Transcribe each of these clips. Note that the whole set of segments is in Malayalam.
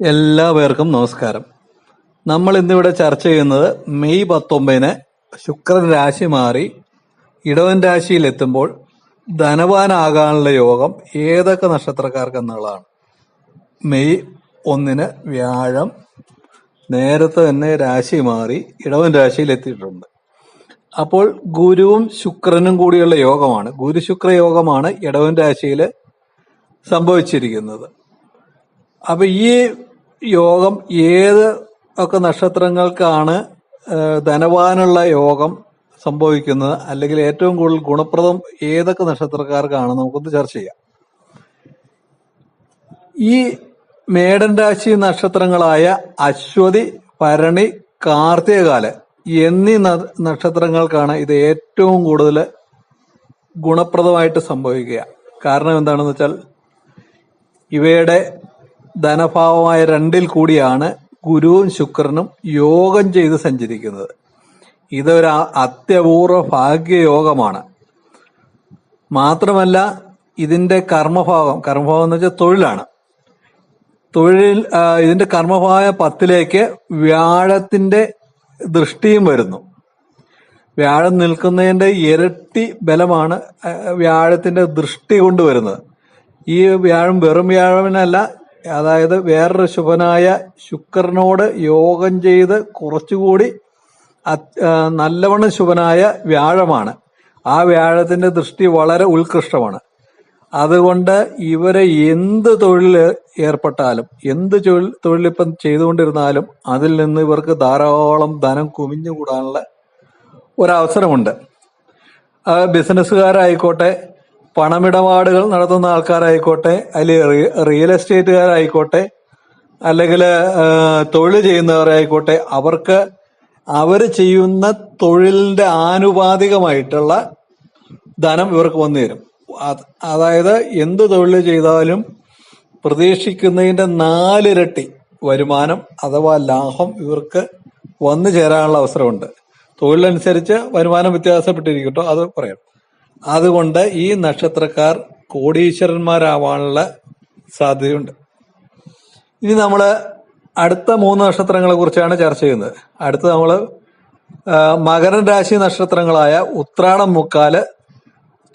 എല്ലാവർക്കും നമസ്കാരം. നമ്മൾ ഇന്നിവിടെ ചർച്ച ചെയ്യുന്നത് മെയ് പത്തൊമ്പതിന് ശുക്രൻ രാശി മാറി ഇടവൻ രാശിയിൽ എത്തുമ്പോൾ ധനവാനാകാനുള്ള യോഗം ഏതൊക്കെ നക്ഷത്രക്കാർക്ക് എന്നുള്ളതാണ്. മെയ് ഒന്നിന് വ്യാഴം നേരത്തെ തന്നെ രാശി മാറി ഇടവൻ രാശിയിൽ എത്തിയിട്ടുണ്ട്. അപ്പോൾ ഗുരുവും ശുക്രനും കൂടിയുള്ള യോഗമാണ്. ഗുരു ശുക്ര യോഗമാണ് ഇടവൻ രാശിയിൽ സംഭവിച്ചിരിക്കുന്നത്. അപ്പൊ ഈ യോഗം ഏത് ഒക്കെ നക്ഷത്രങ്ങൾക്കാണ് ധനവാനുള്ള യോഗം സംഭവിക്കുന്നത് അല്ലെങ്കിൽ ഏറ്റവും കൂടുതൽ ഗുണപ്രദം ഏതൊക്കെ നക്ഷത്രക്കാർക്കാണ് നമുക്കൊന്ന് ചർച്ച ചെയ്യാം. ഈ മേടൻ രാശി നക്ഷത്രങ്ങളായ അശ്വതി ഭരണി കാർത്തികകാൽ എന്നീ നക്ഷത്രങ്ങൾക്കാണ് ഇത് ഏറ്റവും കൂടുതൽ ഗുണപ്രദമായിട്ട് സംഭവിക്കുക. കാരണം എന്താണെന്ന് വെച്ചാൽ ഇവയുടെ ധനഭാവമായ രണ്ടിൽ കൂടിയാണ് ഗുരുവും ശുക്രനും യോഗം ചെയ്ത് സഞ്ചരിക്കുന്നത്. ഇതൊരു അത്യപൂർവ ഭാഗ്യയോഗമാണ്. മാത്രമല്ല ഇതിന്റെ കർമ്മഭാവം കർമ്മഭാവം എന്ന് വെച്ചാൽ തൊഴിലാണ്. തൊഴിൽ ഇതിന്റെ കർമ്മഭാവ പത്തിലേക്ക് വ്യാഴത്തിന്റെ ദൃഷ്ടിയും വരുന്നു. വ്യാഴം നിൽക്കുന്നതിന്റെ ഇരട്ടി ബലമാണ് വ്യാഴത്തിന്റെ ദൃഷ്ടി കൊണ്ടുവരുന്നത് ഈ വ്യാഴം വെറും വ്യാഴമല്ല അതായത് വേറൊരു ശുഭനായ ശുക്രനോട് യോഗം ചെയ്ത് കുറച്ചുകൂടി നല്ലവണ്ണം ശുഭനായ വ്യാഴമാണ്. ആ വ്യാഴത്തിന്റെ ദൃഷ്ടി വളരെ ഉത്കൃഷ്ടമാണ്. അതുകൊണ്ട് ഇവരെ എന്ത് തൊഴിൽ ഏർപ്പെട്ടാലും എന്ത് തൊഴിൽ തൊഴിലിപ്പം ചെയ്തുകൊണ്ടിരുന്നാലും അതിൽ നിന്ന് ഇവർക്ക് ധാരാളം ധനം കുമിഞ്ഞുകൂടാനുള്ള ഒരവസരമുണ്ട്. ബിസിനസ്സുകാരായിക്കോട്ടെ പണമിടപാടുകൾ നടത്തുന്ന ആൾക്കാരായിക്കോട്ടെ അല്ലെങ്കിൽ റിയൽ എസ്റ്റേറ്റുകാരായിക്കോട്ടെ അല്ലെങ്കിൽ തൊഴിൽ ചെയ്യുന്നവരായിക്കോട്ടെ അവർക്ക് അവർ ചെയ്യുന്ന തൊഴിലിന്റെ ആനുപാതികമായിട്ടുള്ള ധനം ഇവർക്ക് വന്നു തരും. അതായത് എന്ത് തൊഴിൽ ചെയ്താലും പ്രതീക്ഷിക്കുന്നതിന്റെ നാലിരട്ടി വരുമാനം അഥവാ ലാഭം ഇവർക്ക് വന്നു ചേരാനുള്ള അവസരമുണ്ട്. തൊഴിലനുസരിച്ച് വരുമാനം വ്യത്യാസപ്പെട്ടിരിക്കട്ടോ കേട്ടോ അത് പറയാം. അതുകൊണ്ട് ഈ നക്ഷത്രക്കാർ കോടീശ്വരന്മാരാവാനുള്ള സാധ്യതയുണ്ട്. ഇനി നമ്മൾ അടുത്ത മൂന്ന് നക്ഷത്രങ്ങളെ കുറിച്ചാണ് ചർച്ച ചെയ്യുന്നത്. അടുത്ത നമ്മൾ മകര രാശി നക്ഷത്രങ്ങളായ ഉത്രാടം മുക്കാൽ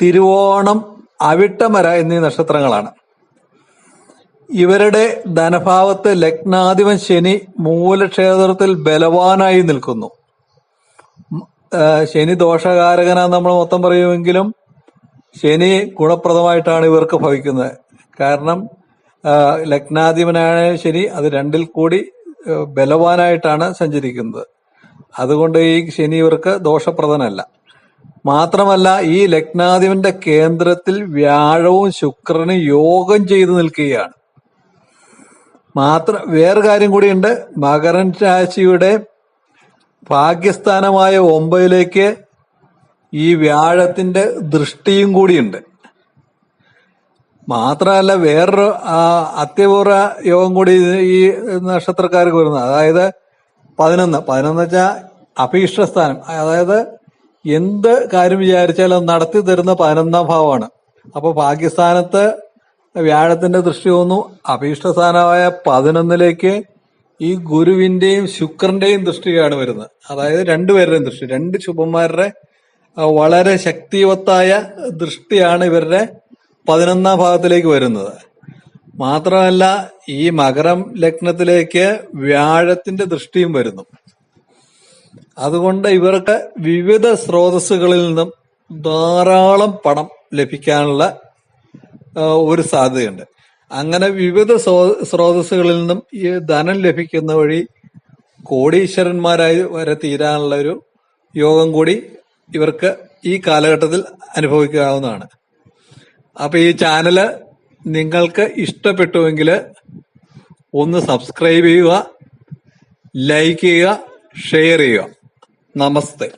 തിരുവോണം അവിട്ടമര എന്നീ നക്ഷത്രങ്ങളാണ്. ഇവരുടെ ധനഭാവത്ത് ലഗ്നാധിപൻ ശനി മൂലക്ഷേത്രത്തിൽ ബലവാനായി നിൽക്കുന്നു. ശനി ദോഷകാരകനാന്ന് നമ്മൾ മൊത്തം പറയുമെങ്കിലും ശനി ഗുണപ്രദമായിട്ടാണ് ഇവർക്ക് ഭവിക്കുന്നത്. കാരണം ലഗ്നാധിപനായ ശനി അത് രണ്ടിൽ കൂടി ബലവാനായിട്ടാണ് സഞ്ചരിക്കുന്നത്. അതുകൊണ്ട് ഈ ശനി ഇവർക്ക് ദോഷപ്രദനല്ല. മാത്രമല്ല ഈ ലഗ്നാധിപന്റെ കേന്ദ്രത്തിൽ വ്യാഴവും ശുക്രനും യോഗം ചെയ്തു നിൽക്കുകയാണ്. മാത്രം വേറെ കാര്യം കൂടിയുണ്ട്. മകരൻ രാശിയുടെ ഭാഗ്യസ്ഥാനമായ ഒമ്പതിലേക്ക് ഈ വ്യാഴത്തിന്റെ ദൃഷ്ടിയും കൂടിയുണ്ട്. മാത്രമല്ല വേറൊരു അത്യപൂർവ യോഗം കൂടി ഈ നക്ഷത്രക്കാർക്ക് വരുന്നത്. അതായത് പതിനൊന്ന്. പതിനൊന്ന് വെച്ചാൽ അഭീഷ്ടസ്ഥാനം അതായത് എന്ത് കാര്യം വിചാരിച്ചാലും നടത്തി തരുന്ന പതിനൊന്നാം ഭാവമാണ്. അപ്പൊ പാകിസ്ഥാനത്ത് വ്യാഴത്തിന്റെ ദൃഷ്ടി വന്നു. അഭീഷ്ടസ്ഥാനമായ പതിനൊന്നിലേക്ക് ഈ ഗുരുവിന്റെയും ശുക്രന്റെയും ദൃഷ്ടിയാണ് വരുന്നത്. അതായത് രണ്ടുപേരുടെയും ദൃഷ്ടി. രണ്ട് ശുഭന്മാരുടെ വളരെ ശക്തിവത്തായ ദൃഷ്ടിയാണ് ഇവരുടെ പതിനൊന്നാം ഭാഗത്തിലേക്ക് വരുന്നത്. മാത്രമല്ല ഈ മകരം ലഗ്നത്തിലേക്ക് വ്യാഴത്തിന്റെ ദൃഷ്ടിയും വരുന്നു. അതുകൊണ്ട് ഇവർക്ക് വിവിധ സ്രോതസ്സുകളിൽ നിന്നും ധാരാളം പണം ലഭിക്കാനുള്ള ഒരു സാധ്യതയുണ്ട്. അങ്ങനെ വിവിധ സ്രോ- സ്രോതസ്സുകളിൽ നിന്നും ഈ ധനം ലഭിക്കുന്ന വഴി കോടീശ്വരന്മാരായി വരെ തീരാനുള്ള ഒരു യോഗം കൂടി ഇവർക്ക് ഈ കാലഘട്ടത്തിൽ അനുഭവിക്കാവുന്നതാണ്. അപ്പൊ ഈ ചാനൽ നിങ്ങൾക്ക് ഇഷ്ടപ്പെട്ടുവെങ്കിൽ ഒന്ന് സബ്സ്ക്രൈബ് ചെയ്യുക ലൈക്ക് ചെയ്യുക ഷെയർ ചെയ്യുക. നമസ്തേ.